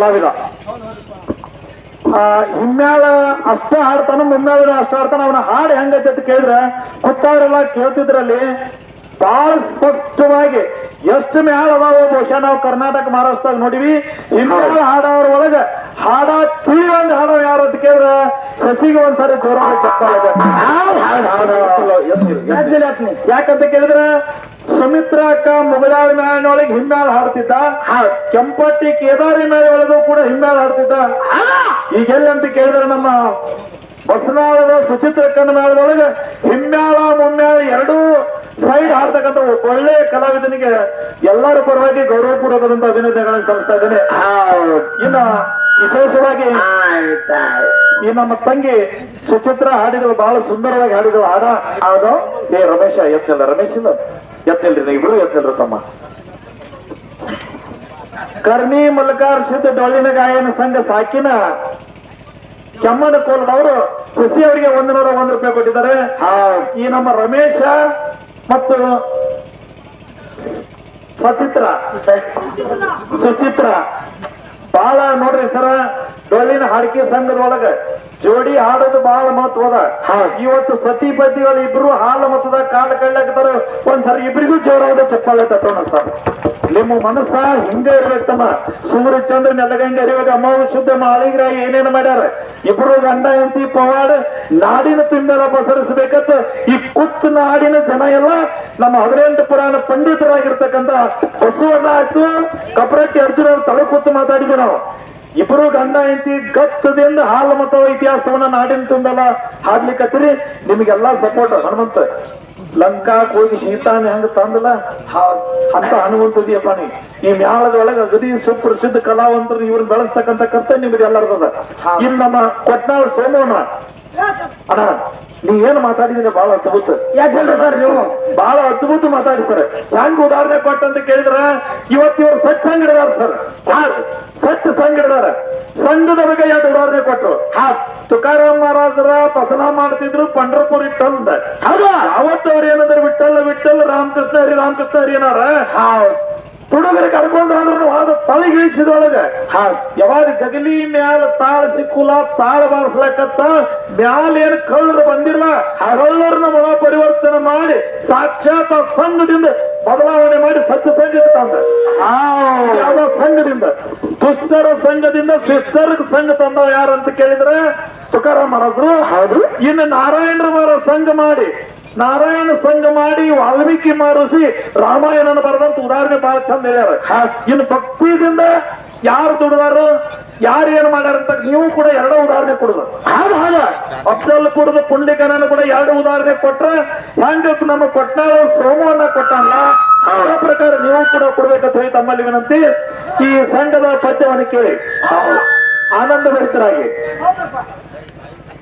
ಕಲಾವಿದ ಹಿಮ್ಮ್ಯಾಳ ಅಷ್ಟ ಹಾಡ್ತಾನ ಮುಮ್ಮ್ಯಾಳ ಅಷ್ಟ ಹಾಡ್ತಾನ ಅವನ ಹಾಡು ಹೆಂಗೈತೆ ಅಂತ ಕೇಳಿದ್ರೆ ಕುತ್ತವರೆಲ್ಲ ಕೇಳ್ತಿದ್ರಲ್ಲಿ ಬಹಳ ಸ್ಪಷ್ಟವಾಗಿ ಎಷ್ಟು ಮ್ಯಾಳ ಅದಾವ ಬಹುಶಃ ನಾವು ಕರ್ನಾಟಕ ಮಹಾರಾಷ್ಟ್ರದಾಗ ನೋಡಿವಿ ಹಿಮ್ಮ್ಯಾಳ ಹಾಡೋರ ಒಳಗ ಹಾಡ ತಿಳಿ ಒಂದು ಹಾಡ ಯಾರು ಅಂತ ಕೇಳಿದ್ರೆ ಸಸಿಗೆ ಒಂದ್ಸರಿ ಜೋರಾಗಿ ಚಪ್ಪಾಳೆ ಯಾಕಂತ ಕೇಳಿದ್ರೆ ಸುಮಿತ್ರಾ ಅಕ್ಕ ಮುಗದಾಳ ಮ್ಯಾಳಿನೊಳಗೆ ಹಿಮ್ಮ್ಯಾಳ ಹಾಡ್ತಿದ್ದ ಕೆಂಪಟ್ಟಿ ಕೇದಾರಿ ಒಳಗೂ ಕೂಡ ಹಿಮ್ಮ್ಯಾಳ ಹಾಡ್ತಿದ್ದ. ಈಗೆಲ್ಲ ಅಂತ ಕೇಳಿದ್ರೆ ನಮ್ಮ ಬಸನಾಳದ ಸುಚಿತ್ರ ಕಣ್ಣ ಮೇಳದೊಳಗೆ ಹಿಮ್ಮ್ಯಾಳ ಮುಮ್ಮ್ಯಾಳ ಎರಡೂ ಸೈಡ್ ಹಾಡ್ತಕ್ಕಂಥ ಒಳ್ಳೆ ಕಲಾವಿದನಿಗೆ ಎಲ್ಲರ ಪರವಾಗಿ ಗೌರವಪೂರ್ವಕದಂತ ಅಭಿನಂದನೆಗಳನ್ನು ಸಲ್ಲಿಸ್ತಾ ಇದ್ದೇನೆ. ಇನ್ನ ವಿಶೇಷವಾಗಿ ಈ ನಮ್ಮ ತಂಗಿ ಸುಚಿತ್ರ ಹಾಡಿದ್ರು ಬಹಳ ಸುಂದರವಾಗಿ ಹಾಡಿದ್ರು ಹಾಡ ಹೌದು ಏ ರಮೇಶ ಎತ್ತಲ್ಲ ರಮೇಶ್ ಇಲ್ಲ. ಎತ್ತಿಲ್ರಿ ನೀವು ಇಬ್ರು ಎತ್ತಲ್ರಿ ತಮ್ಮ. ಕರ್ಣಿ ಮಲ್ಕಾರ್ ಶುದ್ಧ ಡೊಳ್ಳಿನ ಗಾಯನ ಸಂಘ ಸಾಕಿನ ಕೆಮ್ಮನ ಕೋಲದವರು ಶಶಿ ಅವರಿಗೆ ಒಂದು ನೂರ ಒಂದು ರೂಪಾಯಿ ಕೊಟ್ಟಿದ್ದಾರೆ. ಈ ನಮ್ಮ ರಮೇಶ ಮತ್ತು ಸಚಿತ್ರ. ಸುಚಿತ್ರ. ಬಹಳ ನೋಡ್ರಿ ಸರ ಡೊಳ್ಳಿನ ಹಾಡಿಕೆ ಸಂಘದೊಳಗ ಜೋಡಿ ಹಾಡೋದು ಬಹಳ ಮಹತ್ವದ ಇವತ್ತು ಸತಿ ಪತಿಗಳು ಇಬ್ರು ಹಾಲು ಮತದ ಕಾಲು ಕಳ್ಳಾಕತಾರ ಒಂದ್ಸರಿ ಇಬ್ರಿಗೂ ಜೋರಾದ ಚಪ್ಪಾಳೆ ತಟ್ಟೋಣ ಸರ್ ನಿಮ್ಮ ಮನಸ್ಸ ಹಿಂಗೆ ಇರ್ಬೇಕಮ್ಮ ಸೂರ್ಯ ಚಂದ್ರ ನೆಲಗಂಗೆ ಅರಿವಾಗ ಅಮ್ಮ ಶುದ್ಧ ಮಾಳಿಗ್ರ ಏನೇನ್ ಮಾಡ್ಯಾರ? ಇಬ್ರು ಗಂಡ ಎಂತಿ ಪವಾಡ ನಾಡಿನ ತುಂಬೇಲ ಪಸರಿಸಬೇಕಂತ ಈ ಕುತ್ತು ನಾಡಿನ ಜನ ಎಲ್ಲ ನಮ್ಮ ಹದಿನೆಂಟು ಪುರಾಣ ಪಂಡಿತರಾಗಿರ್ತಕ್ಕಂತ ಬಸವಣ್ಣ ಆಯ್ತು ಕಪ್ರಕ್ಕೆ ಅರ್ಜುನ ತಲೆ ಕೂತು ಮಾತಾಡಿದ್ವಿ ನಾವು. ಇಬ್ರು ಗಂಡ ಹೆಂಡತಿ ಗತ್ತದಿಂದ ಹಾಲು ಮತ್ತು ಇತಿಹಾಸವನ್ನ ನಾಡಿನ ತುಂಬೆಲ್ಲ ಹಾಡ್ಲಿಕ್ಕತ್ತೀರಿ ನಿಮಗೆಲ್ಲ ಸಪೋರ್ಟ್ ಹನುಮಂತ. ಲಂಕಾಕ್ ಹೋಗಿ ಸೀತಾನ ಹೆಂಗ ತಂದಲ್ಲ? ಅಂತ ಹನುಮಂತದಿಯಪ್ಪ ನೀ. ಈ ಮ್ಯಾಳದೊಳಗ ಅಗದಿ ಸುಪ್ರಸಿದ್ಧ ಕಲಾವಂತರು ಇವ್ರನ್ನ ಬೆಳೆಸ್ತಕ್ಕಂಥ ಕರ್ತವ್ಯ ನಿಮ್ಗೆ ಎಲ್ಲರದ ಇನ್ ನಮ್ಮ ಕೊಟ್ನಾಳ್ ಸೋಮಣ್ಣ. ಅಣ್ಣ ನೀ ಏನ್ ಮಾತಾಡಿದ್ರೆ ಬಹಳ ಅದ್ಭುತ. ಯಾಕಂದ್ರೆ ಸರ್ ನೀವು? ಬಹಳ ಅದ್ಭುತ ಮಾತಾಡಿ ಸರ್. ಹೆಂಗ್ ಉದಾಹರಣೆ ಕೊಟ್ಟಂತ ಕೇಳಿದ್ರ? ಇವತ್ತು ಇವ್ರು ಸತ್ ಸಂಘ ಸರ್. ಸತ್ ಸಂಘ ಸಂಘದ ಬಗ್ಗೆ ಯಾವ್ದು ಉದಾಹರಣೆ ಕೊಟ್ಟರು ಹಾ. ತುಕಾರಾಮ್ ಮಹಾರಾಜರ ಪಸನ ಮಾಡ್ತಿದ್ರು ಪಂಡ್ರಪುರ್ ಇಟ್ಟಲ್ ಅಂತ ಹೌದಾ? ಅವತ್ತು ಅವ್ರು ಏನಂದ್ರೆ ವಿಠಲ್ ವಿಠಲ್ ರಾಮಕೃಷ್ಣ ಹರಿ ರಾಮಕೃಷ್ಣ ಹರಿ ಏನಾರ ತುಡುಗರ ಕರ್ಕೊಂಡು ಹೋದ್ರು ಅದು ತಲೆಗಿಳಿಸಿದೊಳಗ ಯಾವಾಗ ಜಗಲಿ ಮ್ಯಾಲ ತಾಳ ಸಿಕ್ಕುಲ ತಾಳ ಬಾರಿಸ್ಲಕತ್ತ ಮ್ಯಾಲ ಏನ್ ಕಳ್ಳರು ಬಂದಿಲ್ಲ ಕಳ್ಳರನ್ನ ಮನ ಪರಿವರ್ತನೆ ಮಾಡಿ ಸಾಕ್ಷಾತ್ ಸಂಘದಿಂದ ಬದಲಾವಣೆ ಮಾಡಿ ಸತ್ಯ ಸಂಘ ತಂದ. ಯಾವ ಸಂಘದಿಂದ ದುಷ್ಟರ ಸಂಘದಿಂದ ಶಿಷ್ಟರ ಸಂಘ ತಂದವ ಯಾರಂತ ಅಂತ ಕೇಳಿದ್ರೆ ತುಕಾರಾಮ್ ಮಹಾರಾಜರು. ಹೌದು. ಇನ್ನು ನಾರಾಯಣರ ಸಂಘ ಮಾಡಿ ನಾರಾಯಣ ಸಂಘ ಮಾಡಿ ವಾಲ್ಮೀಕಿ ಮಾಡಿಸಿ ರಾಮಾಯಣನ ಬರೆದಂತ ಉದಾಹರಣೆ ಬಹಳ ಚಂದ ಹೇಳ್ಯಾರ. ಇನ್ನು ಭಕ್ತಿದಿಂದ ಯಾರು ದುಡಿದಾರು ಯಾರು ಏನ್ ಮಾಡ್ಯಾರ ಅಂತ ನೀವು ಕೂಡ ಎರಡು ಉದಾಹರಣೆ ಕೊಡುದು. ಹಾಗ ಹಾಗ ಅಫ್ಜಲ್ ಕುಡಿದ ಪುಂಡಿಕನನ್ನು ಕೂಡ ಎರಡು ಉದಾಹರಣೆ ಕೊಟ್ರೆ ಹೆಂಗ ನಮ್ಮ ಕೊಟ್ನಾಳ ಸೋಮವನ್ನ ಕೊಟ್ಟಲ್ಲ ಆ ಪ್ರಕಾರ ನೀವು ಕೂಡ ಕೊಡ್ಬೇಕಂತ ಹೇಳಿ ತಮ್ಮಲ್ಲಿ ವಿನಂತಿ. ಈ ಸಂಘದ ಪದ್ಯವನ್ನು ಕೇಳಿ. ಆನಂದ ಭರಿತರಾಗಿ